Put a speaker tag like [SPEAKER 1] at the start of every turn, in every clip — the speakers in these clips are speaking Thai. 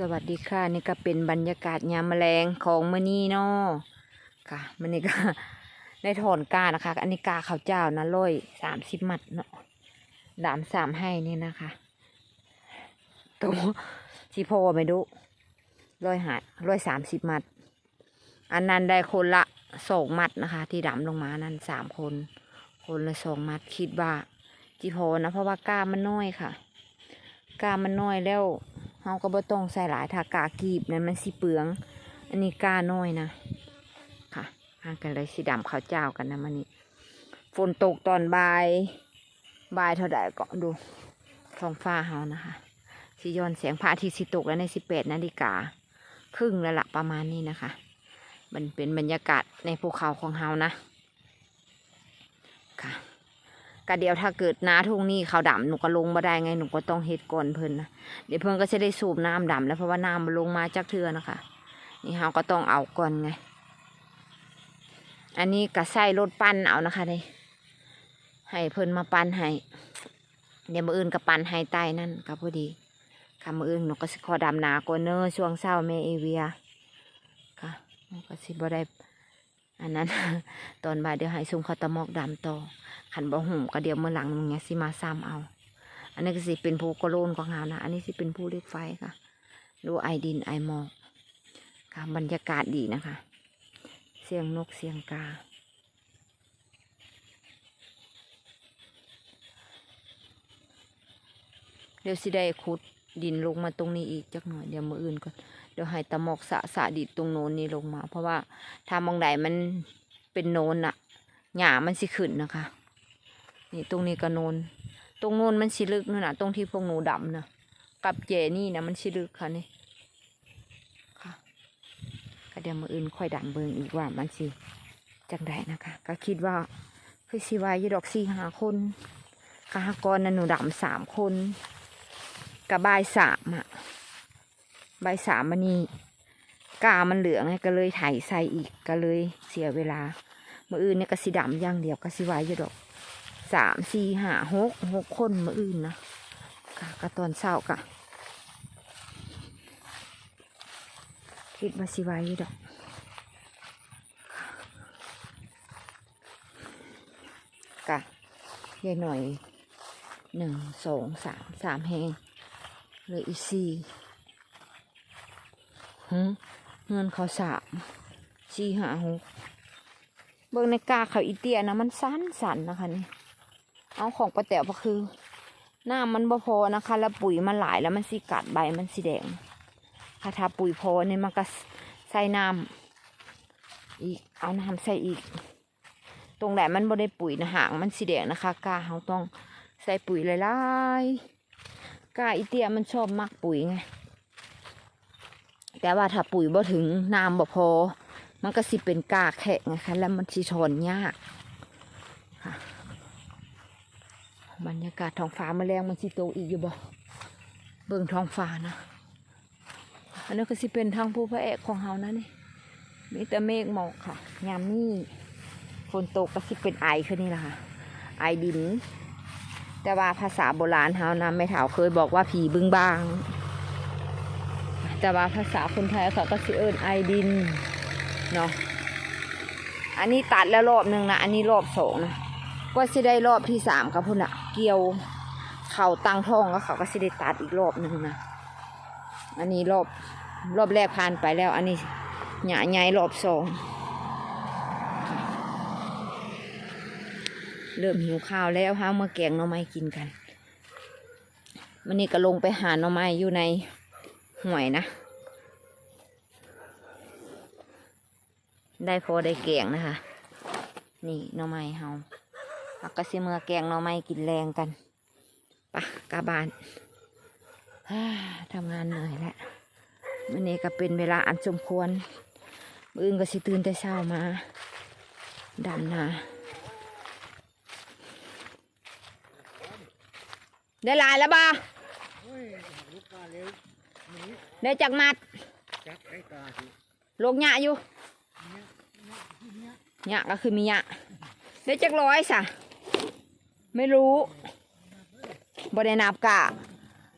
[SPEAKER 1] สวัสดีค่ะนี่ก็เป็นบรรยากาศยามแมลงของมื้อนี้เนาะค่ะมื้อนี้ก็ได้ถอนกานะคะ อันนี้กาข้าวเจ้านะร้อยสามสิบมัดเนาะดามสามให้นี่นะคะตัวชีโพไม่ดูร้อยหาร้อยสามสิบมัด อันนั้นได้คนละสองมัดนะคะ ที่ดำลงมานั้นสามคน คนละสองมัดคิดว่าจีโพนะเพราะว่ากามันน้อยค่ะ กามันน้อยแล้ว เฮาก็บ่ต้องใส่หลายถ้ากากีบนั้นมันสิเปลือง อันนี้กาน้อยนะค่ะห่างกันเลยสีดำข้าวเจ้ากันนะมันนี่ฝนตกตอนบ่ายบ่ายเท่าใดก็ดูท้องฟ้าเฮานะคะสิย้อนแสงพระอาทิตย์สิตกแล้วในสิบแปดนาฬิกา ครึ่งแล้วละประมาณนี้นะคะ มันเป็นบรรยากาศในภูเขาของเฮานะ ก็เดี๋ยวถ้าเกิดน้าทุ่งนี้เขาวดำหนูก็ลงมาได้ไงหนูก็ต้องเฮ็ดก่อนเพิ่นนะเดี๋ยวเพิ่นก็จะได้สูบน้ำดำแล้วเพราะว่าน้ำมันลงมาจากเทือนะคะ นี่เราก็ต้องเอาก่อนไง อันนี้ก็ใส่รถปั้นเอานะคะนี่ให้เพิ่นมาปั้นให้เดี๋ยวมืออื่นก็ปั้นให้ใต้นั่นก็พอดีค่ะมืออื่นหนูก็สิขอดำนาก่อนเนอช่วงเช้าแม่เอเวียค่ะหนูก็สิบ่ได้ อันนั้น ตอนบ่ายเดี๋ยวให้ซุ่มข้าวตะมอกดำต่อขันบ่หุ่มก็เดี๋ยวเมื่อหลังมึงเนี้ยสิมาซ้ำเอา อันนี้ก็สิเป็นภูกระโลนของเรานะ อันนี้สิเป็นภูเล็กไฟค่ะ ดูไอดินไอหมอกค่ะบรรยากาศดีนะคะ เสียงนกเสียงกาเดี๋ยวสิได้ขุด ดินลงมาตรงนี้อีกจักหน่อยเดี๋ยวมืออื่นก่อนเดี๋ยวให้ตะหมอกสะสะดิดตรงโน้นนี่ลงมา เพราะว่าถ้ามองใดมันเป็นโน้นอะหญ้ามันสิขึ้นนะคะ นี่ตรงนี้ก็โน้นตรงโน้นมันสิลึกนู่นนะตรงที่พวกหนูดำนะกับเจนี่นะมันสิลึกค่ะนี่ค่ะก็เดี๋ยวมืออื่นค่อยดำเบิงอีกว่ามันสิจังไดนะคะ ก็คิดว่าคือสิวายยดอกสี่หาคนกาหกรนันหนูดำสามคน กับบายสามอะบายสามมันนี่กามันเหลืองไงก็เลยไถใส่อีกก็เลยเสียเวลามืออื่นเนี่ยก็สิดำอย่างเดียวก็สิวายอยู่ดอกสามสี่ห้าหกหกคนมืออื่นนะค่ะก็ตอนเช้ากะคิดว่าสิไวอยู่ดอกกะยายหน่อยหนึ่งสองสามสามแหง เหลยอีกสี่หเงินเขาสามสี่ห้าหกเบิ่งในกาเขาอีเตียนะมันสั้นสันนะคะนี่เอาของประแต๋วก็คือหน้ามันบ่พอนะคะ แล้วปุ๋ยมันหลายแล้วมันสิกัดใบมันสีแดงค่ะถ้าปุ๋ยพอเนี่ยมันก็ใส่น้ำอีกเอาน้ำใส่อีก ตรงไหนมันบ่ได้ปุ๋ยนะหางมันสีแดงนะคะกาเขาต้องใส่ปุ๋ยหลายๆ กาอีเตียมันชอบมักปุ๋ยไง แต่ว่าถ้าปุ๋ยบ่ถึงน้ำบ่พอ มันก็สิเป็นกาแข็งนะคะแล้วมันสิถอนยากบรรยากาศท้องฟ้าแมลงมันสิโตอีกอยู่บ่เบิ่งท้องฟ้านะอันนี้ก็สิเป็นทางภูพระเอกของเฮานะนี่มีแต่เมฆหมอกค่ะ ยามนี้ฝนตกก็สิเป็นไอขึ้นนี่แหละค่ะ ไอดิน แต่ว่าภาษาโบราณเฮานะไม่ถาวเคยบอกว่าผีบึงบาง แต่ว่าภาษาคนไทยเขาก็สิเอิ้นไอดินเนาะอันนี้ตัดแล้วรอบหนึ่งนะอันนี้รอบสองนะก็สิได้รอบที่สามกับพุ่นอะเกี่ยวเข่าตังท้องแล้วเขาก็สิได้ตัดอีกรอบหนึ่งนะอันนี้รอบรอบแรกผ่านไปแล้ว อันนี้หยาใหญ่รอบสอง เริ่มหิวข้าวแล้วห้ามาแกงหน่อไม้กินกันวันนี้ก็ลงไปหาหน่อไม้อยู่ในห่วยนะ ได้พอได้แกงนะคะ นี่หน่อไม้เฮาเราก็สิเมื่อแกงหน่อไม้กินแรงกันปะกาบานทำงานเหนื่อยแล้ววันนี้ก็เป็นเวลาอันสมควร มื้ออื่นก็สิตื่นแต่เช้ามาดำนา ได้หลายแล้วบ่
[SPEAKER 2] โอ้ยลูกกาเร็ว
[SPEAKER 1] ได้จากมัด
[SPEAKER 2] จักไอ้กาสิ
[SPEAKER 1] ลงหยะอยู่
[SPEAKER 2] เนี่ยเนี่ยที่เนี่ย
[SPEAKER 1] หยะก็คือมีหยะได้จากร้อยสะไม่รู้บ่ได้นับกะ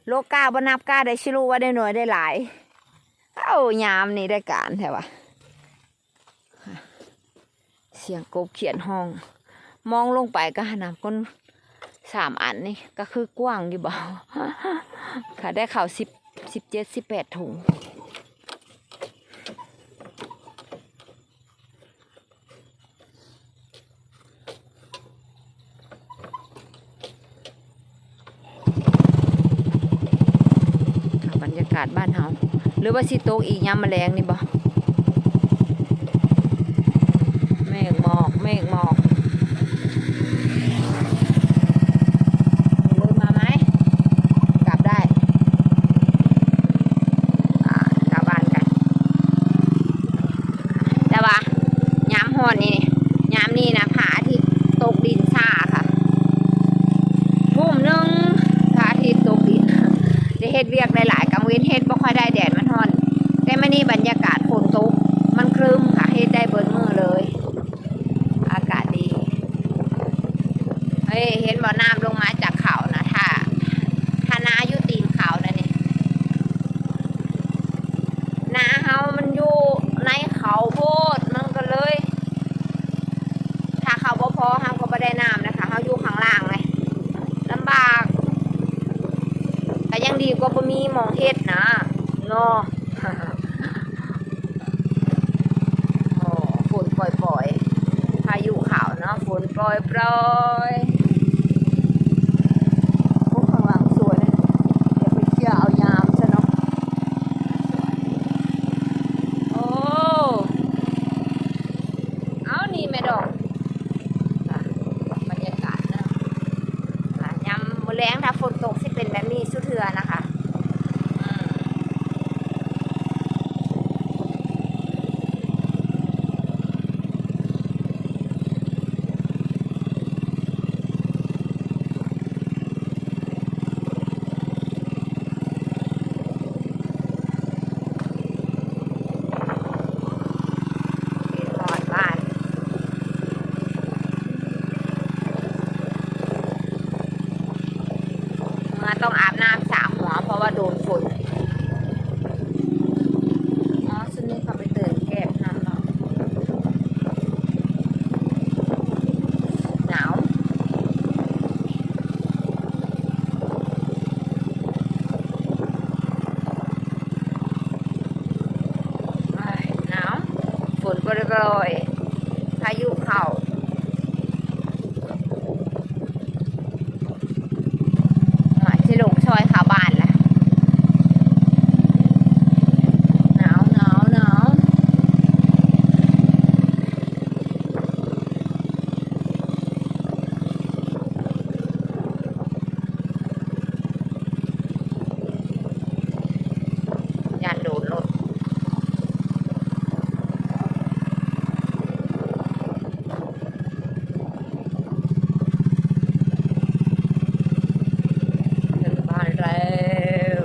[SPEAKER 1] โลกกาบ่นับกาได้ชิรู้ว่าได้หน่วยได้หลาย เอ้ายามนี่ได้การแท้วะเสียงกบเขียนห้อง มองลงไปก็หนำก้น สามอันนี่ก็คือกว้างอยู่บ่ค่ะได้ข่าวสิบสิบเจ็ดสิบแปดถุง บรรยากาศบ้านเฮาหรือว่าสิโตกอีกยามแมลงนี่บ่เมฆหมอกเมฆหมอกมีรถมาไหมกลับได้อ่ากลับบ้านกัน แต่ว่ายามฮอนนี่นี่ยามนี่นะผาอาทิตย์ตกดินซ่าค่ะทุ่มหนึงพระอาทิตย์ตกดิน ได้เฮ็ดเวียกหลายๆกังเว้นเฮ็ดบ่ค่อยได้แดดมันร้อน แต่มื้อนี้บรรยากาศฝนตกมันครึ้มค่ะเฮ็ดได้เบิดมือเลย อากาศดี เฮ้ยเห็นบ่น้ำลงมาจากเขานะถ้าถ้านาอยู่ตีนเขานะนี่นาเฮามันอยู่ในเขาโพดมันก็เลย ถ้าเขาบ่พอเฮาก็บ่ได้น้ำนะคะเฮาอยู่ข้างล่างเลยลำบาก ก็ยัง ดีกว่าบ่มีมองเฮ็ดนะเนาะโอ้ฝนปล่อยๆพายุขาวเนาะฝนปล่อยๆพวกข้างหลังสวยเลยเดี๋ยวไปเที่ยวเอายามซะเนาะ โอ้ เอานี่แม่ดอกอะบรรยากาศนะ ค่ะยำมือแรงถ้าฝนตกสิเป็นแบบนี้สุดเทือนะคะอืมเป็นหอดบ้าน มา ต้องอาบน้ำสระหัวเพราะว่าโดนฝนอ๋อชุดนี้เขาไปเตือนแก้มน้ำเนาะหนาวอ้ายหนาวฝนก็เลยโรยพายุเข้า หมายจะลงซอยขาบ้านแหละหนาวหนาวหนาว ยานโดนรถถึงบ้านแล้ว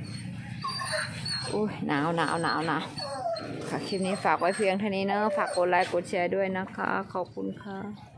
[SPEAKER 1] อุ้ยหนาวหนาวหนาวหนาวค่ะคลิปนี้ฝากไว้เพียงเท่านี้เนอะฝากกดไลค์กดแชร์ด้วยนะคะ ขอบคุณค่ะ